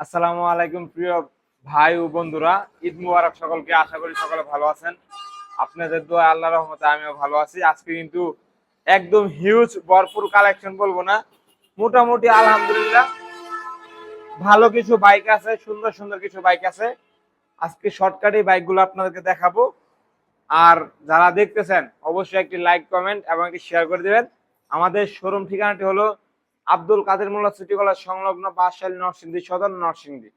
আসসালামু আলাইকুম প্রিয় ভাই ও বন্ধুরা, ঈদ মুবারক সকলকে, আশা করি সকলে ভালো আছেন। আপনাদের দোয়া আল্লাহ রহমতে আমিও ভালো আছি। আজকে কিন্তু একদম হিউজ ভরপুর কালেকশন বলব না। মোটামুটি আলহামদুলিল্লাহ, ভালো কিছু বাইক আছে, সুন্দর সুন্দর কিছু বাইক আছে। আজকে শর্টকাটে বাইকগুলো আপনাদেরকে দেখাবো। আর যারা দেখতেছেন, অবশ্যই একটি লাইক কমেন্ট এবং একটি শেয়ার করে দিবেন। আমাদের শোরুম ঠিকানাটি হলো আব্দুল কাদের মোল্লা সিটি কলেজ সংলগ্ন বাসশালী নরসিংদী সদর নরসিংদী।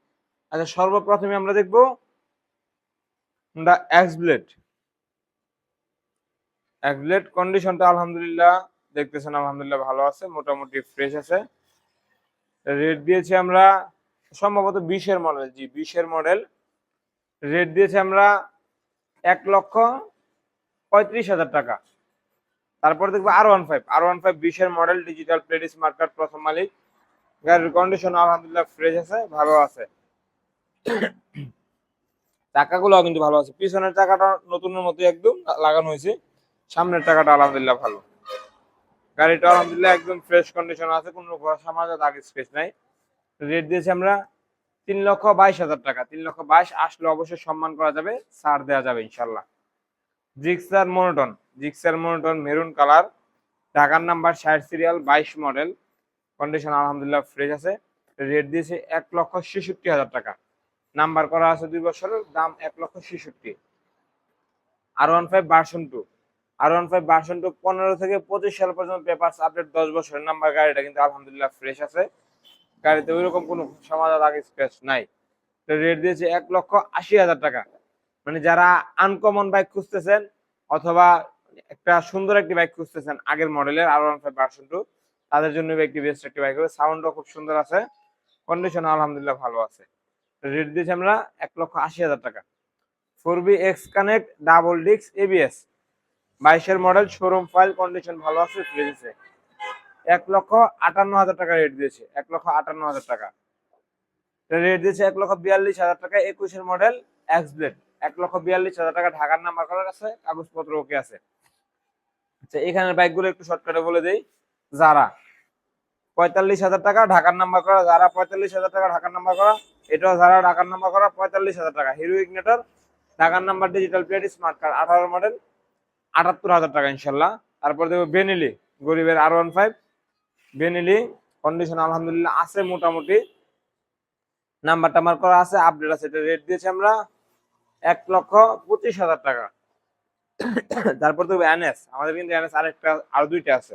আচ্ছা সর্বপ্রথমে আমরা দেখব হোন্ডা এক্স ব্লেড ব্লেড কন্ডিশনটা আলহামদুলিল্লাহ দেখতেছেন, আলহামদুলিল্লাহ ভালো আছে, মোটামুটি ফ্রেশ আছে। রেট দিয়েছি আমরা সম্ভবত বিশের মডেল জি, বিশের মডেল রেট দিয়েছি আমরা এক লক্ষ পঁয়ত্রিশ হাজার টাকা। তারপরে দেখব R one five R one five বিশের মডেল ডিজিটাল প্লেট স্মার্ট প্রথম মালিক। গাড়ির কন্ডিশন আলহামদুলিল্লাহ ফ্রেশ আছে ভালো আছে। চাকাগুলো কিন্তু ভালো আছে। পিছনের চাকাটা নতুনের মতো একদম লাগানো হয়েছে। সামনের চাকাটা আলহামদুলিল্লাহ ভালো। গাড়িটা আলহামদুলিল্লাহ একদম ফ্রেশ কন্ডিশন আছে, কোনো ঘষা মাজা দাগ স্পেস নাই। রেট দিয়েছি আমরা তিন লক্ষ বাইশ হাজার টাকা। তিন লক্ষ বাইশ, আসলে অবশ্যই সম্মান করা যাবে, ছাড় দেওয়া যাবে ইনশাল্লাহ। Gixxer monotone Gixxer monotone maroon colour, ঢাকার নাম্বার ষাট সিরিয়াল, বাইশ মডেল। কন্ডিশন আলহামদুলিল্লাহ ফ্রেশ আছে। রেট দিয়েছে এক লক্ষ হাজার টাকা। নাম্বার করা আছে দুই বছরের, দাম এক লক্ষ ছেষট্টি। R one five version two R one five version two পনেরো থেকে পঁচিশ সাল পর্যন্ত পেপার আপডেট দশ বছরের। নাম্বার গাড়িটা কিন্তু আলহামদুলিল্লাহ ফ্রেশ আছে। গাড়িতে ওইরকম কোনো সমাধান আগে স্ক্র্যাচ নাই। রেট দিয়েছে এক লক্ষ আশি হাজার টাকা। মানে যারা আনকমন বাইক খুঁজতেছেন অথবা একটা সুন্দর একটি বাইক খুঁজতেছেন আগের মডেলের R one five version two তাদের জন্য একটি বেস্ট একটি বাইক হবে। সাউন্ডও খুব সুন্দর আছে। কন্ডিশন আলহামদুলিল্লাহ ভালো আছে। রেট দিয়েছি আমরা এক লক্ষ আশি হাজার টাকা। Four B X connect double ডিক্স এবিএস বাইশের মডেল শোরুম ফাইল কন্ডিশন ভালো আছে এক লক্ষ আটান্ন হাজার টাকা রেট দিয়েছে। এক লক্ষ আটান্ন হাজার টাকা। রেট দিয়েছে এক লক্ষ বিয়াল্লিশ হাজার টাকা। একুশের মডেল এক্স ব্লেড এক লক্ষ বিয়াল্লিশ হাজার টাকা। ঢাকার নাম্বার করার আছে, কাগজপত্র ওকে আছে। আচ্ছা এখানের বাইকগুলো একটু শর্টকাটে বলে দেই। যারা পঁয়তাল্লিশ হাজার টাকা, ঢাকার নাম্বার করা যারা পঁয়তাল্লিশ হাজার টাকা, ঢাকার নাম্বার করা। এটাও যারা ঢাকার নাম্বার করা, পঁয়তাল্লিশ হাজার টাকা। হিরো ইগনেটর ঢাকার number digital plate smart card আঠারো মডেল আটাত্তর হাজার টাকা ইনশাল্লাহ। তারপর দেখব বেনিলি গরিবের R one five Benelli condition আলহামদুলিল্লাহ আছে মোটামুটি। নাম্বার টাম্বার করা আছে আপডেট আছে, এটা রেট দিয়েছি আমরা এক লক্ষ পঁচিশ হাজার টাকা। তারপর দেখব এনএস আমাদের কিন্তু এনএস আরেকটা, আরও দুইটা আছে।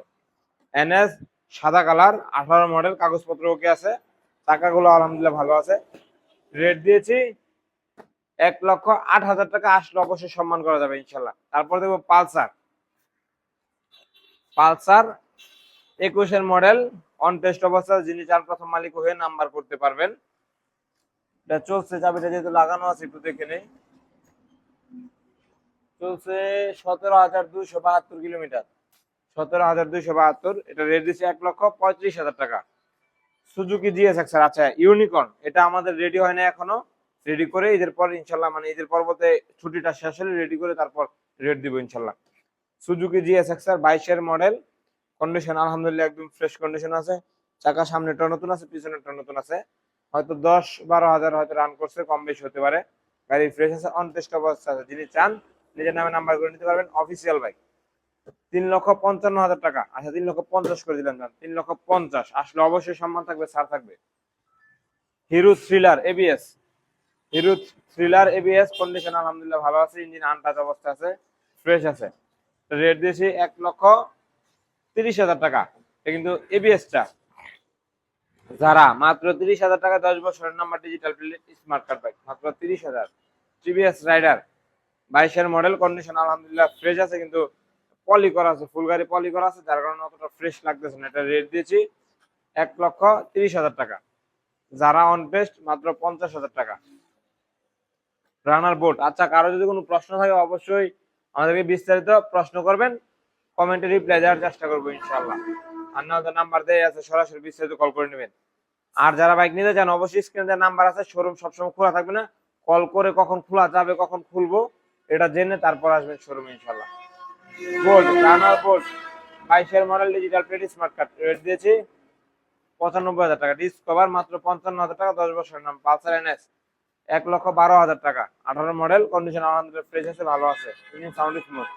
এনএস সাদা কালার, আঠারো মডেল কাগজপত্র ওকে আছে। টাকাগুলো আলহামদুলিল্লাহ ভালো আছে। রেট দিয়েছি, এক লক্ষ আট হাজার টাকা আসলে অবশ্যই সম্মান করা যাবে, ইনশাল্লাহ। তারপর দেখব পালসার। পালসার, একুশের মডেল অন টেস্ট অবস্থা যিনি চার প্রথম মালিক হয়ে নাম্বার করতে পারবেন। এটা চলছে, চাবিটা যেহেতু লাগানো আছে, একটু দেখে নেই। চলছে সতেরো হাজার দুইশো বাহাত্তর কিলোমিটার। সতেরো হাজার দুইশো বাহাত্তর, এটা রেট দিচ্ছে এক লক্ষ পঁয়ত্রিশ হাজার টাকা। সুজুকি জিএস স্যার আচ্ছা ইউনিকর্ন এটা আমাদের রেডি হয় না এখনও। রেডি করে ঈদের পর ইনশাল্লাহ মানে ঈদের পর বলতে ছুটিটা শেষ হলে রেডি করে তারপর রেট দিব ইনশাল্লাহ। সুজুকি জিএস এক্সার বাইশের মডেল কন্ডিশন আলহামদুলিল্লাহ একদম ফ্রেশ কন্ডিশন আছে। চাকা সামনেটা নতুন আছে, পিছনে পিছনেরটা নতুন আছে। হয়তো দশ বারো হাজার হয়তো রান করছে, কম বেশি হতে পারে। গাড়ি ফ্রেশ আছে অন টেস্ট অবস্থা আছে। যিনি চান নিজের নামে নাম্বার করে নিতে পারবেন অফিসিয়াল বাইক তিন লক্ষ পঞ্চান্ন হাজার টাকা। আচ্ছা তিন লক্ষ পঞ্চাশ করে দিলাম যান তিন লক্ষ পঞ্চাশ। আসলে অবশ্যই সম্মান থাকবে, ছাড় থাকবে। Hero Thriller ABS Hero Thriller ABS condition আলহামদুলিল্লাহ ভালো আছে ইঞ্জিন আনটাচ অবস্থা আছে ফ্রেশ আছে। রেট দিয়েছি এক লক্ষ তিরিশ হাজার টাকা। এটা কিন্তু এবিএসটা যারা মাত্র তিরিশ হাজার টাকা, দশ বছরের number digital smart card bike মাত্র তিরিশ হাজার। টিভিএস রাইডার বাইশের মডেল কন্ডিশন আলহামদুলিল্লাহ ফ্রেশ আছে, কিন্তু পলি করা আছে ফুল গাড়ি পলি করা আছে, যার কারণে অতটা ফ্রেশ লাগতেছে না। এটা রেট দিয়েছি এক লক্ষ তিরিশ হাজার টাকা। যারা অন পেস্ট মাত্র পঞ্চাশ হাজার টাকা। রানার বোট আচ্ছা কারও যদি কোনো প্রশ্ন থাকে, অবশ্যই আমাদেরকে বিস্তারিত প্রশ্ন করবেন। কমেন্টে রিপ্লাই দেওয়ার চেষ্টা করব ইনশাল্লাহ আর না নাম্বার দেয় আছে, সরাসরি বিস্তারিত কল করে নেবেন। আর যারা বাইক নিতে চান, অবশ্যই স্ক্রিনে নাম্বার আছে শোরুম সবসময় খোলা থাকবে না। কল করে কখন খোলা যাবে, কখন খুলবো এটা জেনে তারপর আসবেন শোরুমে ইনশাল্লাহ গোল্ড রানার বোল্ট বাইশের model digital plate smart card rate দিয়েছি পঁচানব্বই হাজার টাকা। ডিসকভার মাত্র পঞ্চান্ন হাজার টাকা, দশ বছরের নাম। পালসার এনএস এক লক্ষ বারো হাজার টাকা। আঠারো মডেল কন্ডিশন আলহামদুলিল্লাহ ফ্রেশ ভালো আছে। Engine sound smooth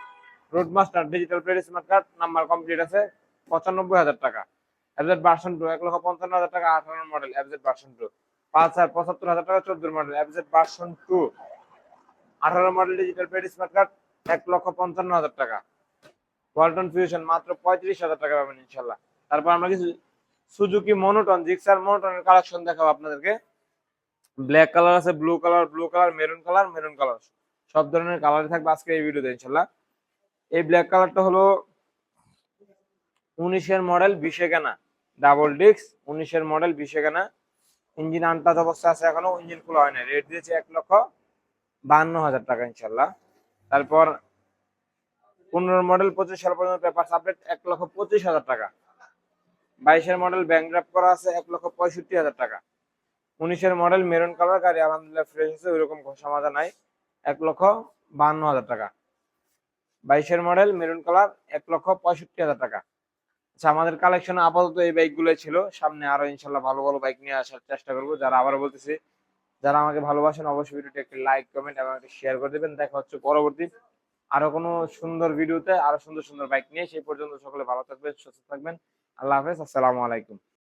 road master digital plate smart card number complete আছে, পঁচানব্বই হাজার টাকা। এফজেড ভার্সন টু এক লক্ষ পঞ্চান্ন হাজার টাকা, আঠারো model FZ version two Pulsar পঁচাত্তর হাজার টাকা চোদ্দ মডেল এফজেড ভার্সন টু আঠারো model digital plate smart card এক লক্ষ পঞ্চান্ন হাজার টাকা। ওয়ালটন ফিউশন মাত্র পঁয়ত্রিশ হাজার টাকা পাবেন ইনশাল্লাহ। তারপর আমরা কিছু সুজুকি মনোটন জিক্সার মনোটনের কালেকশন দেখাবো আপনাদেরকে। ব্ল্যাক কালার আছে blue colour blue colour maroon colour maroon colour সব ধরনের কালারই থাকবে আজকে এই ভিডিওতে ইনশাল্লাহ। এই ব্ল্যাক কালারটা হলো উনিশের মডেল বিশে কেনা ডাবল ডিস্ক উনিশের মডেল বিশে কেনা ইঞ্জিন আনটাচ অবস্থা আছে এখনও ইঞ্জিন খোলা হয় না রেট দিয়েছে এক লক্ষ বাহান্ন হাজার টাকা ইনশাল্লাহ তারপর পনেরো মডেল, পঁচিশ সাল পর্যন্ত পেপার আপডেট এক লক্ষ পঁচিশ হাজার টাকা। বাইশের মডেল ব্যাংক ড্রাফট করা আছে, এক লক্ষ পঁয়ষট্টি হাজার টাকা। উনিশের মডেল মেরুন কালার, গাড়ি আলহামদুলিল্লাহ ফ্রেশ আছে, ওইরকম মাজা নাই। এক লক্ষ বাহান্ন হাজার টাকা। বাইশের মডেল মেরুন কালার, এক লক্ষ পঁয়ষট্টি হাজার টাকা। আচ্ছা আমাদের কালেকশনে আপাতত এই বাইকগুলো ছিল। সামনে আরও ইনশাল্লাহ ভালো ভালো বাইক নিয়ে আসার চেষ্টা করব। যারা আবার বলতেছি যারা আমাকে ভালোবাসেন, অবশ্যই ভিডিওটি একটি লাইক কমেন্ট এবং একটি শেয়ার করে দেবেন। দেখা হচ্ছে পরবর্তী আরও কোনো সুন্দর ভিডিওতে আরও সুন্দর সুন্দর বাইক নিয়ে। সেই পর্যন্ত সকলে ভালো থাকবেন, সুস্থ থাকবেন। আল্লাহ হাফেজ, আসসালামু আলাইকুম।